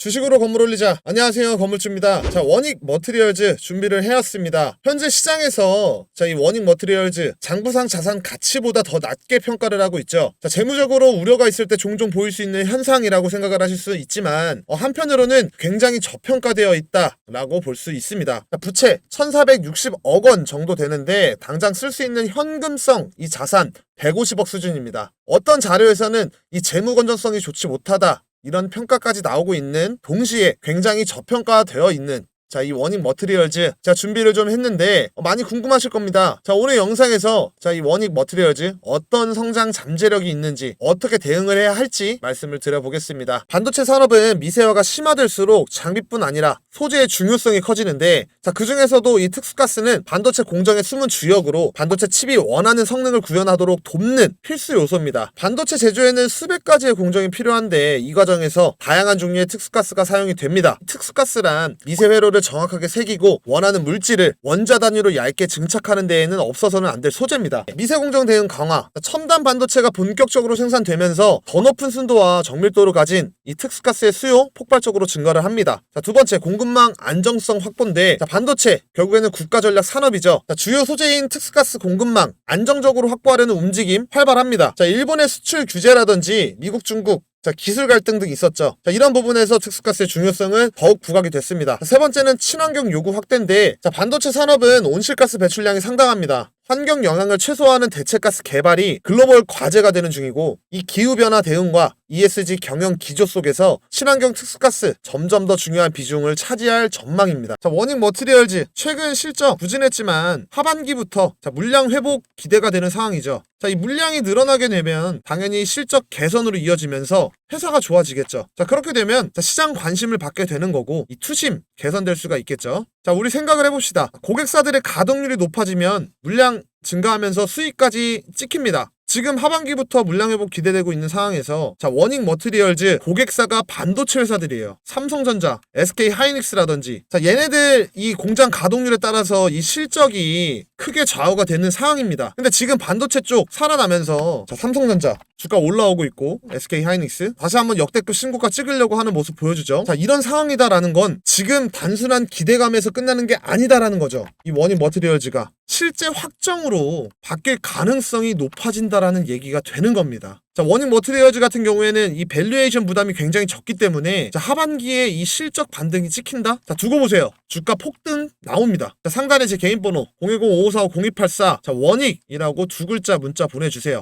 주식으로 건물 올리자. 안녕하세요. 건물주입니다. 자, 원익 머트리얼즈 준비를 해왔습니다. 현재 시장에서 자, 이 원익 머트리얼즈 장부상 자산 가치보다 더 낮게 평가를 하고 있죠. 자, 재무적으로 우려가 있을 때 종종 보일 수 있는 현상이라고 생각을 하실 수 있지만 어, 한편으로는 굉장히 저평가되어 있다라고 볼 수 있습니다. 자, 부채 1,460억 원 정도 되는데 당장 쓸 수 있는 현금성 이 자산 150억 수준입니다. 어떤 자료에서는 이 재무 건전성이 좋지 못하다 이런 평가까지 나오고 있는 동시에 굉장히 저평가되어 있는 자, 이 원익 머트리얼즈 제가 준비를 좀 했는데 어, 많이 궁금하실 겁니다. 자, 오늘 영상에서 자, 이 원익 머트리얼즈 어떤 성장 잠재력이 있는지 어떻게 대응을 해야 할지 말씀을 드려보겠습니다. 반도체 산업은 미세화가 심화될수록 장비뿐 아니라 소재의 중요성이 커지는데 자, 그 중에서도 이 특수가스는 반도체 공정의 숨은 주역으로 반도체 칩이 원하는 성능을 구현하도록 돕는 필수 요소입니다. 반도체 제조에는 수백 가지의 공정이 필요한데 이 과정에서 다양한 종류의 특수가스가 사용이 됩니다. 특수가스란 미세 회로를 정확하게 새기고 원하는 물질을 원자 단위로 얇게 증착하는 데에는 없어서는 안 될 소재입니다. 미세 공정 대응 강화, 첨단 반도체가 본격적으로 생산되면서 더 높은 순도와 정밀도를 가진 이 특수가스의 수요 폭발적으로 증가를 합니다. 자, 두 번째 공급망 안정성 확보인데 자, 반도체 결국에는 국가 전략 산업이죠. 자, 주요 소재인 특수가스 공급망 안정적으로 확보하려는 움직임 활발합니다. 자, 일본의 수출 규제라든지 미국, 중국 자, 기술 갈등 등 있었죠. 자, 이런 부분에서 특수가스의 중요성은 더욱 부각이 됐습니다. 자, 세 번째는 친환경 요구 확대인데, 자, 반도체 산업은 온실가스 배출량이 상당합니다. 환경 영향을 최소화하는 대체가스 개발이 글로벌 과제가 되는 중이고, 이 기후변화 대응과 ESG 경영 기조 속에서 친환경 특수가스 점점 더 중요한 비중을 차지할 전망입니다. 자, 원익 머트리얼즈 최근 실적 부진했지만 하반기부터 자, 물량 회복 기대가 되는 상황이죠. 자, 이 물량이 늘어나게 되면 당연히 실적 개선으로 이어지면서 회사가 좋아지겠죠. 자, 그렇게 되면 자, 시장 관심을 받게 되는 거고 이 투심 개선될 수가 있겠죠. 자, 우리 생각을 해봅시다. 고객사들의 가동률이 높아지면 물량 증가하면서 수익까지 찍힙니다. 지금 하반기부터 물량 회복 기대되고 있는 상황에서 자 원익 머트리얼즈 고객사가 반도체 회사들이에요. 삼성전자, SK 하이닉스라든지 자 얘네들 이 공장 가동률에 따라서 이 실적이 크게 좌우가 되는 상황입니다. 근데 지금 반도체 쪽 살아나면서 자 삼성전자 주가 올라오고 있고 SK 하이닉스 다시 한번 역대급 신고가 찍으려고 하는 모습 보여주죠. 자 이런 상황이다라는 건 지금 단순한 기대감에서 끝나는 게 아니다라는 거죠. 이 원익 머트리얼즈가 실제 확정으로 바뀔 가능성이 높아진다라는 얘기가 되는 겁니다. 자, 원익 머트리얼즈 같은 경우에는 이 밸류에이션 부담이 굉장히 적기 때문에 자, 하반기에 이 실적 반등이 찍힌다? 자, 두고 보세요. 주가 폭등 나옵니다. 자, 상단에 제 개인 번호 010-5545-0284 자, 원익이라고 두 글자 문자 보내주세요.